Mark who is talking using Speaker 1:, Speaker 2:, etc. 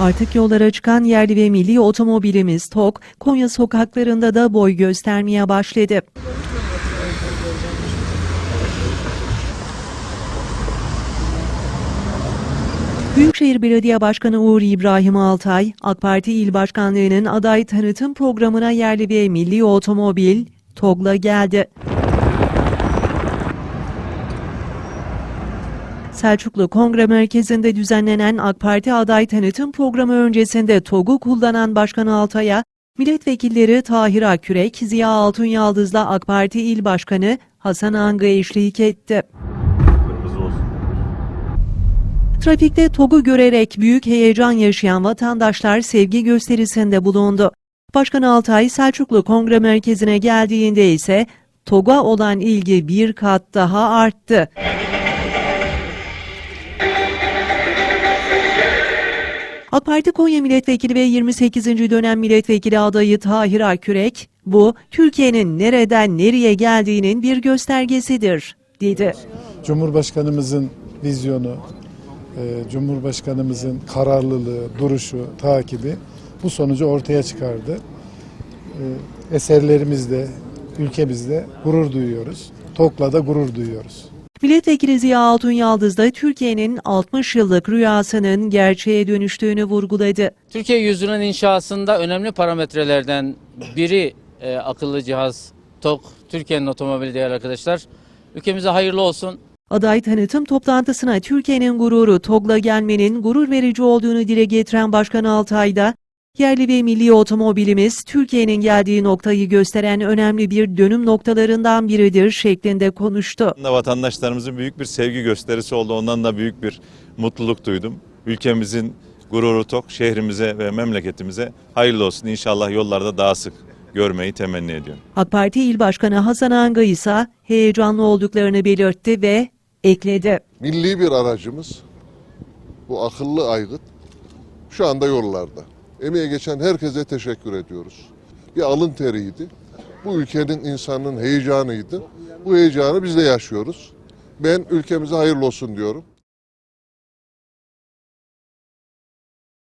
Speaker 1: Artık yollara çıkan yerli ve milli otomobilimiz TOK, Konya sokaklarında da boy göstermeye başladı. Büyükşehir Belediye Başkanı Uğur İbrahim Altay, AK Parti İl Başkanlığı'nın aday tanıtım programına yerli ve milli otomobil TOG'la geldi. Selçuklu Kongre Merkezi'nde düzenlenen AK Parti aday tanıtım programı öncesinde TOG'u kullanan Başkan Altay'a milletvekilleri Tahir Akkürek, Ziya Altunyaldız'la AK Parti İl Başkanı Hasan Angı eşlik etti. Trafikte TOG'u görerek büyük heyecan yaşayan vatandaşlar sevgi gösterisinde bulundu. Başkan Altay Selçuklu Kongre Merkezi'ne geldiğinde ise TOG'a olan ilgi bir kat daha arttı. Parti Konya Milletvekili ve 28. dönem milletvekili adayı Tahir Akkürek, bu Türkiye'nin nereden nereye geldiğinin bir göstergesidir, dedi.
Speaker 2: Cumhurbaşkanımızın vizyonu, e, Cumhurbaşkanımızın kararlılığı, duruşu, takibi bu sonucu ortaya çıkardı. E, Eserlerimizde, ülkemizde gurur duyuyoruz. TOK'la da gurur duyuyoruz.
Speaker 1: Milletvekili Ziya Altunyaldız da Türkiye'nin 60 yıllık rüyasının gerçeğe dönüştüğünü vurguladı.
Speaker 3: Türkiye yüzünün inşasında önemli parametrelerden biri e, akıllı cihaz TOK. Türkiye'nin otomobili değerli arkadaşlar. Ülkemize hayırlı olsun.
Speaker 1: Aday tanıtım toplantısına Türkiye'nin gururu TOG'la gelmenin gurur verici olduğunu dile getiren Başkan Altay da, yerli ve milli otomobilimiz Türkiye'nin geldiği noktayı gösteren önemli bir dönüm noktalarından biridir şeklinde konuştu.
Speaker 4: Da vatandaşlarımızın büyük bir sevgi gösterisi oldu. Ondan da büyük bir mutluluk duydum. Ülkemizin gururu tok, şehrimize ve memleketimize hayırlı olsun. İnşallah yollarda daha sık görmeyi temenni ediyorum.
Speaker 1: AK Parti İl Başkanı Hasan Anga ise heyecanlı olduklarını belirtti ve ekledi.
Speaker 5: milli bir aracımız. Bu akıllı aygıt şu anda yollarda. Emeğe geçen herkese teşekkür ediyoruz. Bir alın teriydi. Bu ülkenin insanının heyecanıydı. Bu heyecanı biz de yaşıyoruz. Ben ülkemize hayırlı olsun diyorum.